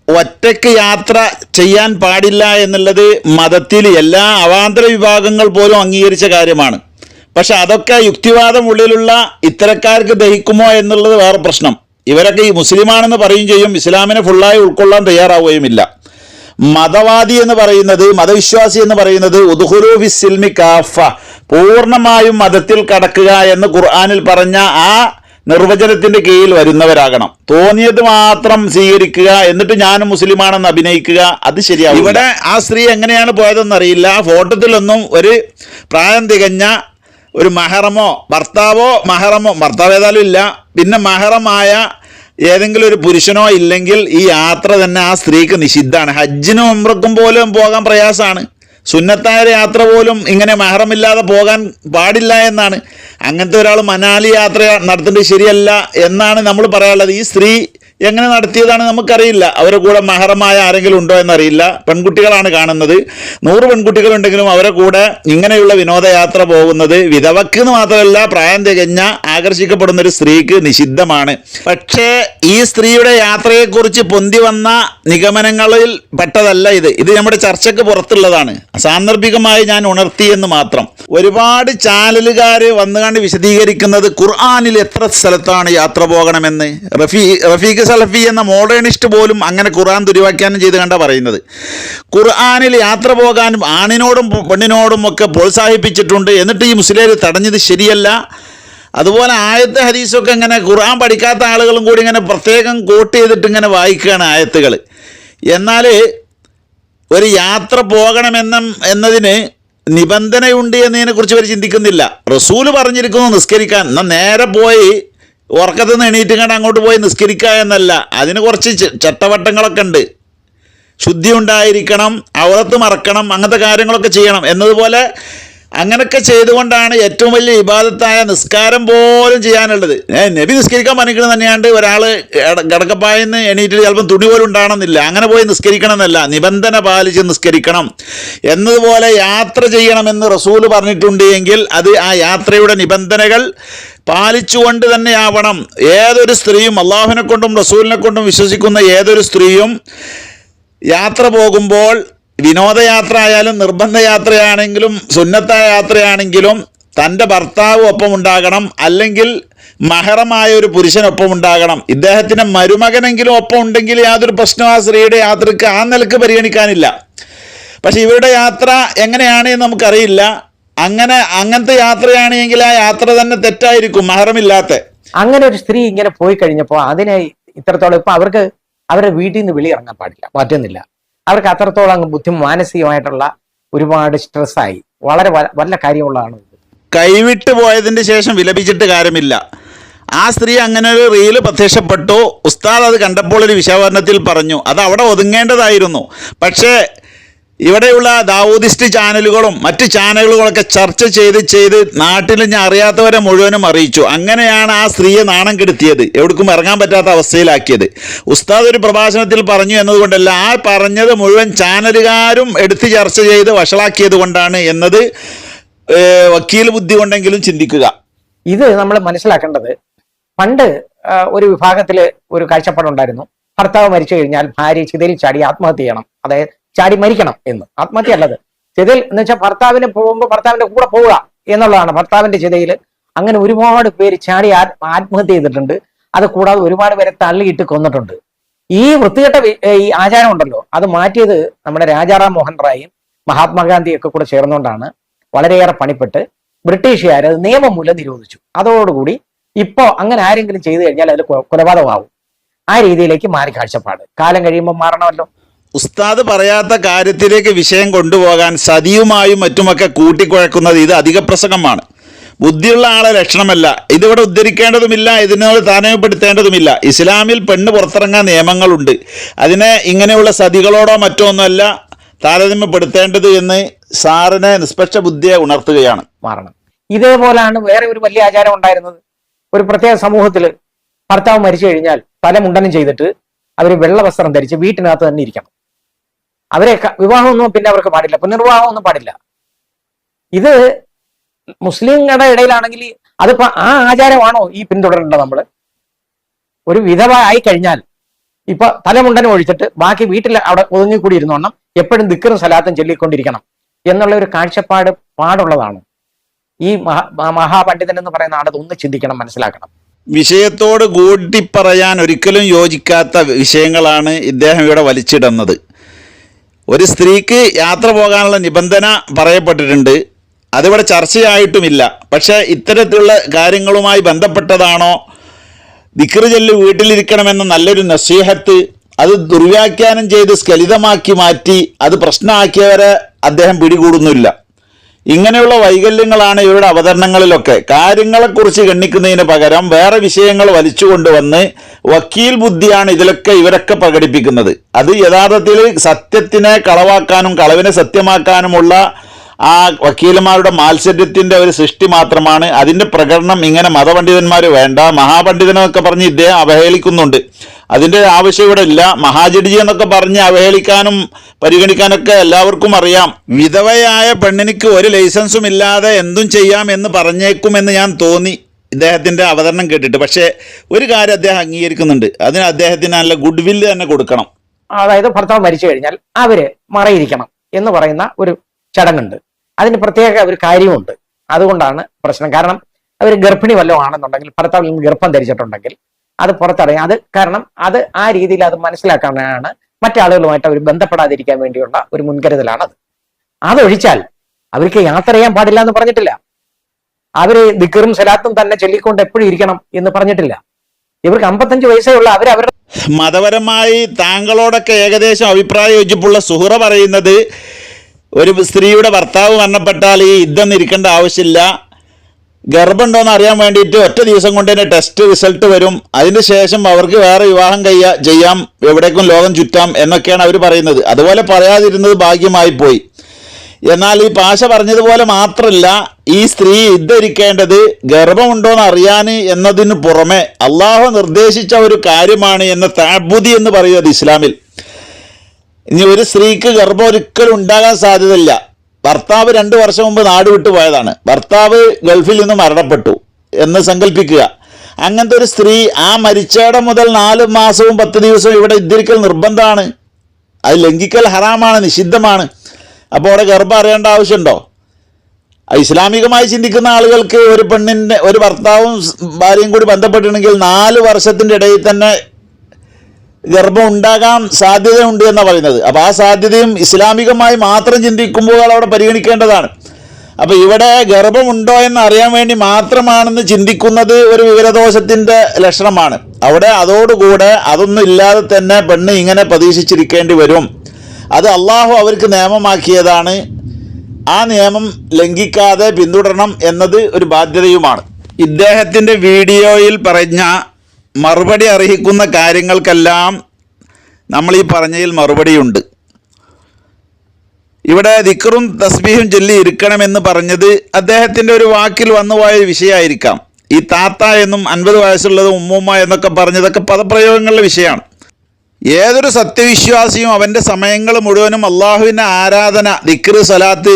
ഒറ്റയ്ക്ക് യാത്ര ചെയ്യാൻ പാടില്ല എന്നുള്ളത് മതത്തിൽ എല്ലാ അവാന്തര വിഭാഗങ്ങൾ പോലും അംഗീകരിച്ച കാര്യമാണ്. പക്ഷെ അതൊക്കെ യുക്തിവാദം ഉള്ളിലുള്ള ഇത്തരക്കാർക്ക് ദഹിക്കുമോ എന്നുള്ളത് വേറെ പ്രശ്നം. ഇവരൊക്കെ ഈ മുസ്ലിമാണെന്ന് പറയും ചെയ്യും. ഇസ്ലാമിനെ ഫുള്ളായി ഉൾക്കൊള്ളാൻ തയ്യാറാവുകയുമില്ല. മതവാദി എന്ന് പറയുന്നത് മതവിശ്വാസി എന്ന് പറയുന്നത് ഉദ്ഹുലു സിൽമി കാഫ പൂർണമായും മതത്തിൽ കടക്കുക എന്ന് ഖുർആാനിൽ പറഞ്ഞ ആ നിർവചനത്തിന്റെ കീഴിൽ വരുന്നവരാകണം. തോന്നിയത് മാത്രം സ്വീകരിക്കുക എന്നിട്ട് ഞാനും മുസ്ലിമാണെന്ന് അഭിനയിക്കുക അത് ശരിയാവും ഇവിടെ ആ സ്ത്രീ എങ്ങനെയാണ് പോയതെന്ന് അറിയില്ല. ആ ഫോട്ടോത്തിലൊന്നും ഒരു പ്രായം തികഞ്ഞ ഒരു മഹറമോ ഭർത്താവോ മഹറമോ ഭർത്താവ് ഏതായാലും ഇല്ല. പിന്നെ മഹറമായ ഏതെങ്കിലും ഒരു പുരുഷനോ ഇല്ലെങ്കിൽ ഈ യാത്ര തന്നെ ആ സ്ത്രീക്ക് നിഷിദ്ധാണ് ഹജ്ജിനും ഉമ്രക്കും പോലും പോകാൻ പ്രയാസമാണ്. സുന്നത്തായ യാത്ര പോലും ഇങ്ങനെ മഹറമില്ലാതെ പോകാൻ പാടില്ല എന്നാണ്. അങ്ങനത്തെ ഒരാൾ മനാലി യാത്ര നടത്തേണ്ടത് ശരിയല്ല എന്നാണ് നമ്മൾ പറയാനുള്ളത്. ഈ സ്ത്രീ എങ്ങനെ നടത്തിയതാണ് നമുക്കറിയില്ല. അവരുടെ കൂടെ മഹറമായ ആരെങ്കിലും ഉണ്ടോ എന്നറിയില്ല. പെൺകുട്ടികളാണ് കാണുന്നത്. നൂറ് പെൺകുട്ടികളുണ്ടെങ്കിലും അവരുടെ കൂടെ ഇങ്ങനെയുള്ള വിനോദയാത്ര പോകുന്നത് വിധവക്ക് എന്ന് മാത്രമല്ല പ്രായം തികഞ്ഞ ആകർഷിക്കപ്പെടുന്ന ഒരു സ്ത്രീക്ക് നിഷിദ്ധമാണ്. പക്ഷേ ഈ സ്ത്രീയുടെ യാത്രയെക്കുറിച്ച് പൊന്തി വന്ന നിഗമനങ്ങളിൽ പെട്ടതല്ല ഇത്. ഇത് നമ്മുടെ ചർച്ചയ്ക്ക് പുറത്തുള്ളതാണ്. സാന്ദർഭികമായി ഞാൻ ഉണർത്തി എന്ന് മാത്രം. ഒരുപാട് ചാനലുകാർ വന്നുകൊണ്ട് വിശദീകരിക്കുന്നത് ഖുർആാനിൽ എത്ര സ്ഥലത്താണ് യാത്ര പോകണമെന്ന്? റഫീ റഫീഖ് സലഫി എന്ന മോഡേണിസ്റ്റ് പോലും അങ്ങനെ ഖുർആൻ ദുരിവാഖ്യാനം ചെയ്ത് കണ്ട പറയുന്നത്. ഖുർആാനിൽ യാത്ര പോകാനും ആണിനോടും പെണ്ണിനോടും ഒക്കെ പ്രോത്സാഹിപ്പിച്ചിട്ടുണ്ട്. എന്നിട്ട് ഈ മുസ്ലിം തടഞ്ഞത് ശരിയല്ല. അതുപോലെ ആയത്തെ ഹദീസൊക്കെ ഇങ്ങനെ ഖുർആൻ പഠിക്കാത്ത ആളുകളും കൂടി ഇങ്ങനെ പ്രത്യേകം കോട്ട് ചെയ്തിട്ട് ഇങ്ങനെ വായിക്കുകയാണ് ആയത്തുകൾ. എന്നാൽ ഒരു യാത്ര പോകണമെന്നും എന്നതിന് നിബന്ധനയുണ്ട് എന്നതിനെക്കുറിച്ച് അവർ ചിന്തിക്കുന്നില്ല. റസൂൽ പറഞ്ഞിരിക്കുന്നു നിസ്കരിക്കാൻ. എന്നാൽ നേരെ പോയി ഉറക്കത്തിൽ നിന്ന് എണീറ്റ് കണ്ട് അങ്ങോട്ട് പോയി നിസ്കരിക്കുക എന്നല്ല. അതിന് കുറച്ച് ചട്ടവട്ടങ്ങളൊക്കെ ഉണ്ട്. ശുദ്ധി ഉണ്ടായിരിക്കണം അവിടത്ത് മറക്കണം അങ്ങനത്തെ കാര്യങ്ങളൊക്കെ ചെയ്യണം. എന്നതുപോലെ അങ്ങനെയൊക്കെ ചെയ്തുകൊണ്ടാണ് ഏറ്റവും വലിയ വിവാദത്തായ നിസ്കാരം പോലും ചെയ്യാനുള്ളത്. നബി നിസ്കരിക്കാൻ പറഞ്ഞിരിക്കുന്നത് തന്നെയാണ്ട് ഒരാൾ കിടക്കപ്പായെന്ന് എണീറ്റിൽ ചിലപ്പം തുണി പോലും ഉണ്ടാകണമെന്നില്ല. അങ്ങനെ പോയി നിസ്കരിക്കണം എന്നല്ല നിബന്ധന പാലിച്ച് നിസ്കരിക്കണം. എന്നതുപോലെ യാത്ര ചെയ്യണമെന്ന് റസൂൽ പറഞ്ഞിട്ടുണ്ട് എങ്കിൽ അത് ആ യാത്രയുടെ നിബന്ധനകൾ പാലിച്ചുകൊണ്ട് തന്നെയാവണം ഏതൊരു സ്ത്രീയും അള്ളാഹുവിനെ കൊണ്ടും റസൂലിനെ കൊണ്ടും വിശ്വസിക്കുന്ന ഏതൊരു സ്ത്രീയും യാത്ര പോകുമ്പോൾ വിനോദയാത്ര ആയാലും നിർബന്ധ യാത്രയാണെങ്കിലും സുന്നത്തായ യാത്രയാണെങ്കിലും തന്റെ ഭർത്താവ് ഒപ്പം ഉണ്ടാകണം. അല്ലെങ്കിൽ മഹറമായ ഒരു പുരുഷനൊപ്പം ഉണ്ടാകണം. ഇദ്ദേഹത്തിന്റെ മരുമകനെങ്കിലും ഒപ്പം ഉണ്ടെങ്കിൽ യാതൊരു പ്രശ്നവും ആ സ്ത്രീയുടെ യാത്രയ്ക്ക് ആ നിലയ്ക്ക് പരിഗണിക്കാനില്ല. പക്ഷേ ഇവരുടെ യാത്ര എങ്ങനെയാണെന്ന് നമുക്കറിയില്ല. അങ്ങനെ അങ്ങനത്തെ യാത്രയാണെങ്കിൽ ആ യാത്ര തന്നെ തെറ്റായിരിക്കും മഹറമില്ലാത്ത. അങ്ങനെ ഒരു സ്ത്രീ ഇങ്ങനെ പോയി കഴിഞ്ഞപ്പോൾ അതിനെ ഇത്രത്തോളം ഇപ്പൊ അവർക്ക് അവരുടെ വീട്ടിൽ നിന്ന് വെളിയിറങ്ങാൻ പാടില്ല പറ്റുന്നില്ല അവർക്ക് അത്രത്തോളം അങ്ങ് ബുദ്ധി മാനസികമായിട്ടുള്ള ഒരുപാട് സ്ട്രെസ്സായി. വളരെ വല്ല കാര്യമുള്ളതാണ് കൈവിട്ട് പോയതിന്റെ ശേഷം വിലപിച്ചിട്ട് കാര്യമില്ല. ആ സ്ത്രീ അങ്ങനെ ഒരു റീൽ പ്രത്യക്ഷപ്പെട്ടു. ഉസ്താദ് അത് കണ്ടപ്പോൾ ഒരു വിശകലനത്തിൽ പറഞ്ഞു അത് അവിടെ ഒതുങ്ങേണ്ടതായിരുന്നു. പക്ഷേ ഇവിടെയുള്ള ദാവൂദിസ്റ്റ് ചാനലുകളും മറ്റ് ചാനലുകളൊക്കെ ചർച്ച ചെയ്ത് ചെയ്ത് നാട്ടിൽ ഞാൻ അറിയാത്തവരെ മുഴുവനും അറിയിച്ചു. അങ്ങനെയാണ് ആ സ്ത്രീയെ നാണം കെടുത്തിയത്. എവിടേക്കും ഇറങ്ങാൻ പറ്റാത്ത അവസ്ഥയിലാക്കിയത്. ഉസ്താദ് ഒരു പ്രഭാഷണത്തിൽ പറഞ്ഞു എന്നതുകൊണ്ടല്ല ആ പറഞ്ഞത് മുഴുവൻ ചാനലുകാരും എടുത്ത് ചർച്ച ചെയ്ത് വഷളാക്കിയത് കൊണ്ടാണ് എന്നത് വക്കീൽ ബുദ്ധി കൊണ്ടെങ്കിലും ചിന്തിക്കുക. ഇത് നമ്മൾ മനസ്സിലാക്കേണ്ടത് പണ്ട് ഒരു വിഭാഗത്തിൽ ഒരു കാഴ്ചപ്പാടുണ്ടായിരുന്നു. ഭർത്താവ് മരിച്ചു കഴിഞ്ഞാൽ ഭാര്യ ചിതയിൽ ചാടി ആത്മഹത്യ ചെയ്യണം. അതായത് ചാടി മരിക്കണം എന്ന്. ആത്മഹത്യ അല്ലത് ചിതയിൽ എന്ന് വെച്ചാൽ ഭർത്താവിന് പോകുമ്പോൾ ഭർത്താവിന്റെ കൂടെ പോവുക എന്നുള്ളതാണ് ഭർത്താവിന്റെ ചിതയിൽ അങ്ങനെ ഒരുപാട് പേര് ചാടി ആത്മഹത്യ ചെയ്തിട്ടുണ്ട്. അത് കൂടാതെ ഒരുപാട് പേരെ തള്ളിയിട്ട് കൊന്നിട്ടുണ്ട്. ഈ വൃത്തികെട്ട ഈ ആചാരം ഉണ്ടല്ലോ. അത് മാറ്റിയത് നമ്മുടെ രാജാറാം മോഹൻ റായും മഹാത്മാഗാന്ധിയൊക്കെ കൂടെ ചേർന്നുകൊണ്ടാണ് വളരെയേറെ പണിപ്പെട്ട് ബ്രിട്ടീഷുകാർ അത് നിയമം മൂലം നിരോധിച്ചു. അതോടുകൂടി ഇപ്പോ അങ്ങനെ ആരെങ്കിലും ചെയ്തു കഴിഞ്ഞാൽ അതിൽ കൊലപാതകമാവും. ആ രീതിയിലേക്ക് മാറി കാഴ്ചപ്പാട്. കാലം കഴിയുമ്പോൾ മാറണമല്ലോ. ഉസ്താദ് പറയാത്ത കാര്യത്തിലേക്ക് വിഷയം കൊണ്ടുപോകാൻ സതിയുമായും മറ്റുമൊക്കെ കൂട്ടിക്കുഴക്കുന്നത് ഇത് അധിക പ്രസംഗമാണ്. ബുദ്ധിയുള്ള ആളെ ലക്ഷണമല്ല. ഇതിവിടെ ഉദ്ധരിക്കേണ്ടതുമില്ല ഇതിനോട് താരതമ്യപ്പെടുത്തേണ്ടതുമില്ല. ഇസ്ലാമിൽ പെണ്ണ് പുറത്തിറങ്ങാൻ നിയമങ്ങളുണ്ട്. അതിനെ ഇങ്ങനെയുള്ള സതികളോടോ മറ്റോ ഒന്നുമല്ല താരതമ്യപ്പെടുത്തേണ്ടത് എന്ന് സാറിനെ നിഷ്പക്ഷ ബുദ്ധിയെ ഉണർത്തുകയാണ്. മാറണം. ഇതേപോലാണ് വേറെ ഒരു വലിയ ആചാരം ഉണ്ടായിരുന്നത്. ഒരു പ്രത്യേക സമൂഹത്തിൽ ഭർത്താവ് മരിച്ചു കഴിഞ്ഞാൽ തല മുണ്ടനം ചെയ്തിട്ട് അവർ വെള്ള വസ്ത്രം ധരിച്ച് വീട്ടിനകത്ത് തന്നെ ഇരിക്കണം. അവരെ വിവാഹമൊന്നും പിന്നെ അവർക്ക് പാടില്ല പുനർവിവാഹമൊന്നും പാടില്ല. ഇത് മുസ്ലിങ്ങളുടെ ഇടയിലാണെങ്കിൽ അതിപ്പോ ആ ആചാരമാണോ ഈ പിന്തുടരേണ്ടത് നമ്മൾ ഒരു വിധവ ആയി കഴിഞ്ഞാൽ ഇപ്പൊ തലമുണ്ടനെ ഒഴിച്ചിട്ട് ബാക്കി വീട്ടിൽ അവിടെ ഒതുങ്ങിക്കൂടി ഇരുന്നോണം എപ്പോഴും ദിക്കറും സലാത്തും ചൊല്ലിക്കൊണ്ടിരിക്കണം എന്നുള്ള ഒരു കാഴ്ചപ്പാട് പാടുള്ളതാണ്. ഈ മഹാ മഹാപണ്ഡിതൻ എന്ന് പറയുന്ന ആളത് ഒന്ന് ചിന്തിക്കണം മനസ്സിലാക്കണം. വിഷയത്തോട് കൂട്ടിപ്പറയാൻ ഒരിക്കലും യോജിക്കാത്ത വിഷയങ്ങളാണ് ഇദ്ദേഹം ഇവിടെ വലിച്ചിടുന്നത്. ഒരു സ്ത്രീക്ക് യാത്ര പോകാനുള്ള നിബന്ധന പറയപ്പെട്ടിട്ടുണ്ട്. അതിവിടെ ചർച്ചയായിട്ടുമില്ല. പക്ഷേ ഇത്തരത്തിലുള്ള കാര്യങ്ങളുമായി ബന്ധപ്പെട്ടതാണോ? ദിക്റ് ചൊല്ലി വീട്ടിലിരിക്കണമെന്ന നല്ലൊരു നസീഹത്ത് അത് ദുർവ്യാഖ്യാനം ചെയ്ത് സ്കലിതമാക്കി മാറ്റി അത് പ്രശ്നമാക്കിയവരെ അദ്ദേഹം പിടികൂടുന്നില്ല. ഇങ്ങനെയുള്ള വൈകല്യങ്ങളാണ് ഇവരുടെ അവതരണങ്ങളിലൊക്കെ. കാര്യങ്ങളെക്കുറിച്ച് ഗണ്ണിക്കുന്നതിന് പകരം വേറെ വിഷയങ്ങൾ വലിച്ചു കൊണ്ടുവന്ന് വക്കീൽ ബുദ്ധിയാണ് ഇതിലൊക്കെ ഇവരൊക്കെ പ്രകടിപ്പിക്കുന്നത്. അത് യഥാർത്ഥത്തിൽ സത്യത്തിനെ കളവാക്കാനും കളവിനെ സത്യമാക്കാനുമുള്ള ആ വക്കീലന്മാരുടെ മാത്സര്യത്തിന്റെ ഒരു സൃഷ്ടി മാത്രമാണ്. അതിന്റെ പ്രകടനം ഇങ്ങനെ മതപണ്ഡിതന്മാർ വേണ്ട മഹാപണ്ഡിതനൊക്കെ പറഞ്ഞ് ഇദ്ദേഹം അവഹേളിക്കുന്നുണ്ട്. അതിന്റെ ആവശ്യം ഇവിടെ ഇല്ല. മഹാജഡ്ജി എന്നൊക്കെ പറഞ്ഞ് അവഹേളിക്കാനും പരിഗണിക്കാനൊക്കെ എല്ലാവർക്കും അറിയാം. വിധവയായ പെണ്ണിനിക്ക് ഒരു ലൈസൻസും ഇല്ലാതെ എന്തും ചെയ്യാം എന്ന് പറഞ്ഞേക്കുമെന്ന് ഞാൻ തോന്നി. ഇദ്ദേഹത്തിന്റെ അവതരണം കേട്ടിട്ട്. പക്ഷേ ഒരു കാര്യം അദ്ദേഹം അംഗീകരിക്കുന്നുണ്ട്. അതിന് അദ്ദേഹത്തിന് നല്ല ഗുഡ് വില്ല് തന്നെ കൊടുക്കണം. അതായത് ഭർത്താവ് മരിച്ചു കഴിഞ്ഞാൽ അവർ മറയിരിക്കണം എന്ന് പറയുന്ന ഒരു ചടങ്ങുണ്ട്. അതിന് പ്രത്യേക ഒരു കാര്യമുണ്ട് അതുകൊണ്ടാണ് പ്രശ്നം. കാരണം അവർ ഗർഭിണി വല്ലതും ആണെന്നുണ്ടെങ്കിൽ ഭർത്താവിൽ നിന്ന് ഗർഭം ധരിച്ചിട്ടുണ്ടെങ്കിൽ അത് പുറത്തറിയാം അത് കാരണം അത് ആ രീതിയിൽ അത് മനസ്സിലാക്കാനാണ് മറ്റാളുകളുമായിട്ട് അവർ ബന്ധപ്പെടാതിരിക്കാൻ വേണ്ടിയുള്ള ഒരു മുൻകരുതലാണ് അത്. അതൊഴിച്ചാൽ അവർക്ക് യാത്ര ചെയ്യാൻ പാടില്ല എന്ന് പറഞ്ഞിട്ടില്ല. അവർ ദിക്കറും സലാത്തും തന്നെ ചൊല്ലിക്കൊണ്ട് എപ്പോഴും ഇരിക്കണം എന്ന് പറഞ്ഞിട്ടില്ല. ഇവർക്ക് അമ്പത്തഞ്ച് വയസ്സേ ഉള്ള. അവർ അവരുടെ മതപരമായി താങ്കളോടൊക്കെ ഏകദേശം അഭിപ്രായ യോജിപ്പുള്ള സുഹറ പറയുന്നത് ഒരു സ്ത്രീയുടെ ഭർത്താവ് മരണപ്പെട്ടാൽ ഈ യുദ്ധം നിൽക്കേണ്ട ആവശ്യമില്ല. ഗർഭമുണ്ടോയെന്ന് അറിയാൻ വേണ്ടിയിട്ട് ഒറ്റ ദിവസം കൊണ്ട് തന്നെ ടെസ്റ്റ് റിസൾട്ട് വരും. അതിന് ശേഷം അവർക്ക് വേറെ വിവാഹം കഴിയാ ചെയ്യാം. എവിടേക്കും ലോകം ചുറ്റാം എന്നൊക്കെയാണ് അവർ പറയുന്നത്. അതുപോലെ പറയാതിരുന്നത് ഭാഗ്യമായി പോയി. എന്നാൽ ഈ പാശ പറഞ്ഞതുപോലെ മാത്രമല്ല ഈ സ്ത്രീ ഇദ്ധരിക്കേണ്ടത് ഗർഭമുണ്ടോയെന്ന് അറിയാൻ എന്നതിന് പുറമെ അള്ളാഹു നിർദ്ദേശിച്ച ഒരു കാര്യമാണ് എന്ന താബുദി എന്ന് പറയുന്നത് ഇസ്ലാമിൽ. ഇനി ഒരു സ്ത്രീക്ക് ഗർഭം ഒരിക്കലും ഉണ്ടാകാൻ സാധ്യതയില്ല. ഭർത്താവ് രണ്ട് വർഷം മുമ്പ് നാട് വിട്ടു പോയതാണ്. ഭർത്താവ് ഗൾഫിൽ നിന്ന് മരണപ്പെട്ടു എന്ന് സങ്കല്പിക്കുക അങ്ങനത്തെ ഒരു സ്ത്രീ ആ മരിച്ചയുടെ മുതൽ നാല് മാസവും പത്ത് ദിവസവും ഇവിടെ ഇദ്ദിരിക്കൽ നിർബന്ധമാണ്. അത് ലംഘിക്കൽ ഹറാമാണ് നിഷിദ്ധമാണ്. അപ്പോൾ അവിടെ ഗർഭം അറിയേണ്ട ആവശ്യമുണ്ടോ? ഇസ്ലാമികമായി ചിന്തിക്കുന്ന ആളുകൾക്ക് ഒരു പെണ്ണിന്റെ ഒരു ഭർത്താവും ഭാര്യയും കൂടി ബന്ധപ്പെട്ടിട്ടുണ്ടെങ്കിൽ നാല് വർഷത്തിന്റെ ഇടയിൽ തന്നെ ഗർഭം ഉണ്ടാകാൻ സാധ്യതയുണ്ട് എന്നാണ് പറയുന്നത്. അപ്പോൾ ആ സാധ്യതയും ഇസ്ലാമികമായി മാത്രം ചിന്തിക്കുമ്പോൾ അവിടെ പരിഗണിക്കേണ്ടതാണ്. അപ്പോൾ ഇവിടെ ഗർഭമുണ്ടോ എന്ന് അറിയാൻ വേണ്ടി മാത്രമാണെന്ന് ചിന്തിക്കുന്നത് ഒരു വിവരദോഷത്തിന്റെ ലക്ഷണമാണ്. അവിടെ അതോടുകൂടെ അതൊന്നും ഇല്ലാതെ തന്നെ പെണ്ണ് ഇങ്ങനെ പ്രതീക്ഷിച്ചിരിക്കേണ്ടി വരും. അത് അള്ളാഹു അവർക്ക് നിയമമാക്കിയതാണ്. ആ നിയമം ലംഘിക്കാതെ പിന്തുടരണം എന്നത് ഒരു ബാധ്യതയുമാണ്. ഇദ്ദേഹത്തിന്റെ വീഡിയോയിൽ പറഞ്ഞ മറുപടി അർഹിക്കുന്ന കാര്യങ്ങൾക്കെല്ലാം നമ്മൾ ഈ പറഞ്ഞതിൽ മറുപടിയുണ്ട്. ഇവിടെ ദിക്കറും തസ്ബീഹും ചൊല്ലി ഇരിക്കണമെന്ന് പറഞ്ഞത് അദ്ദേഹത്തിന്റെ ഒരു വാക്കിൽ വന്നുപോയ വിഷയമായിരിക്കാം. ഈ താത്ത എന്നും അൻപത് വയസ്സുള്ളതും ഉമ്മൂമ്മ എന്നൊക്കെ പറഞ്ഞതൊക്കെ പദപ്രയോഗങ്ങളുടെ വിഷയമാണ്. ഏതൊരു സത്യവിശ്വാസിയും അവന്റെ സമയങ്ങൾ മുഴുവനും അള്ളാഹുവിന്റെ ആരാധന ദിക്കറ് സലാത്ത്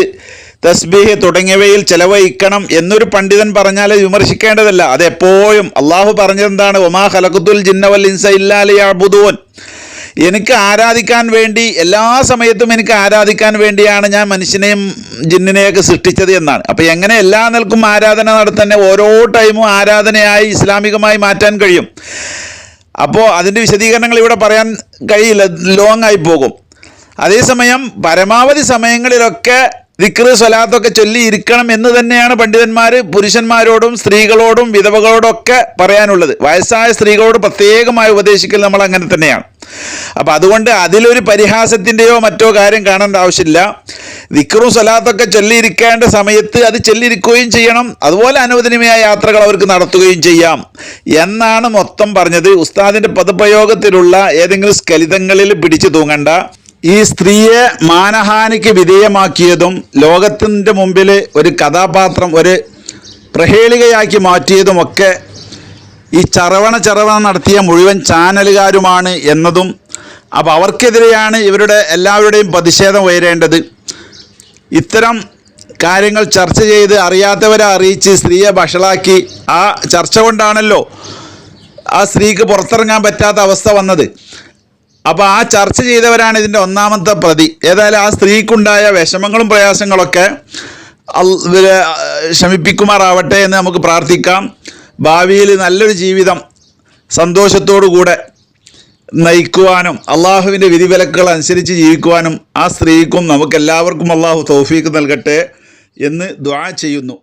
തസ്ബീഹ് തുടങ്ങിയവയിൽ ചെലവഴിക്കണം എന്നൊരു പണ്ഡിതൻ പറഞ്ഞാൽ വിമർശിക്കേണ്ടതല്ല. അതെപ്പോഴും അള്ളാഹു പറഞ്ഞതെന്താണ്? ഒമാ ഹലഖുദുൽ ജിന്നവൽ ഇൻസ ഇല്ലാലിയാബുദൂൻ എനിക്ക് ആരാധിക്കാൻ വേണ്ടി എല്ലാ സമയത്തും എനിക്ക് ആരാധിക്കാൻ വേണ്ടിയാണ് ഞാൻ മനുഷ്യനെയും ജിന്നിനെയൊക്കെ സൃഷ്ടിച്ചത് എന്നാണ്. അപ്പോൾ എങ്ങനെ എല്ലാ നിൽക്കും ആരാധന നടത്തന്നെ ഓരോ ടൈമും ആരാധനയായി ഇസ്ലാമികമായി മാറ്റാൻ കഴിയും? അപ്പോൾ അതിന്റെ വിശദീകരണങ്ങൾ ഇവിടെ പറയാൻ കഴിയില്ല ലോങ് ആയി പോകും. അതേസമയം പരമാവധി സമയങ്ങളിലൊക്കെ ദിക്റ് സ്വലാത്തൊക്കെ ചൊല്ലി ഇരിക്കണം എന്ന് തന്നെയാണ് പണ്ഡിതന്മാർ പുരുഷന്മാരോടും സ്ത്രീകളോടും വിധവകളോടും ഒക്കെ പറയാനുള്ളത്. വയസ്സായ സ്ത്രീകളോട് പ്രത്യേകമായി ഉപദേശിക്കൽ നമ്മൾ അങ്ങനെ തന്നെയാണ്. അപ്പം അതുകൊണ്ട് അതിലൊരു പരിഹാസത്തിന്റെയോ മറ്റോ കാര്യം കാണേണ്ട ആവശ്യമില്ല. ദിക്റും സ്വലാത്തൊക്കെ ചൊല്ലിയിരിക്കേണ്ട സമയത്ത് അത് ചൊല്ലിയിരിക്കുകയും ചെയ്യണം. അതുപോലെ അനുവദനീയമായ യാത്രകൾ അവർക്ക് നടത്തുകയും ചെയ്യാം. എന്നാണ് മൊത്തം പറഞ്ഞത്. ഉസ്താദിന്റെ പദപ്രയോഗത്തിലുള്ള ഏതെങ്കിലും സ്കലിതങ്ങളിൽ പിടിച്ചു തൂങ്ങണ്ട. ഈ സ്ത്രീയെ മാനഹാനിക്ക് വിധേയമാക്കിയതും ലോകത്തിന്റെ മുമ്പിൽ ഒരു കഥാപാത്രം ഒരു പ്രഹേളികയാക്കി മാറ്റിയതുമൊക്കെ ഈ ചറവണ ചറവണ നടത്തിയ മുഴുവൻ ചാനലുകാരുമാണ് എന്നതും അപ്പോൾ അവർക്കെതിരെയാണ് ഇവരുടെ എല്ലാവരുടെയും പ്രതിഷേധം ഉയരേണ്ടത്. ഇത്തരം കാര്യങ്ങൾ ചർച്ച ചെയ്ത് അറിയാത്തവരെ അറിയിച്ച് സ്ത്രീയെ വഷളാക്കി ആ ചർച്ച കൊണ്ടാണല്ലോ ആ സ്ത്രീക്ക് പുറത്തിറങ്ങാൻ പറ്റാത്ത അവസ്ഥ വന്നത്. അപ്പോൾ ആ ചർച്ച ചെയ്തവരാണ് ഇതിന്റെ ഒന്നാമത്തെ പ്രതി. ഏതായാലും ആ സ്ത്രീക്കുണ്ടായ വിഷമങ്ങളും പ്രയാസങ്ങളൊക്കെ ശമിപ്പിക്കുമാറാവട്ടെ എന്ന് നമുക്ക് പ്രാർത്ഥിക്കാം. ഭാവിയിൽ നല്ലൊരു ജീവിതം സന്തോഷത്തോടു കൂടെ നയിക്കുവാനും അള്ളാഹുവിന്റെ വിധിവിലക്കുകൾ അനുസരിച്ച് ജീവിക്കുവാനും ആ സ്ത്രീക്കും നമുക്കെല്ലാവർക്കും അള്ളാഹു തൗഫീക്ക് നൽകട്ടെ എന്ന് ദ്വാ ചെയ്യുന്നു.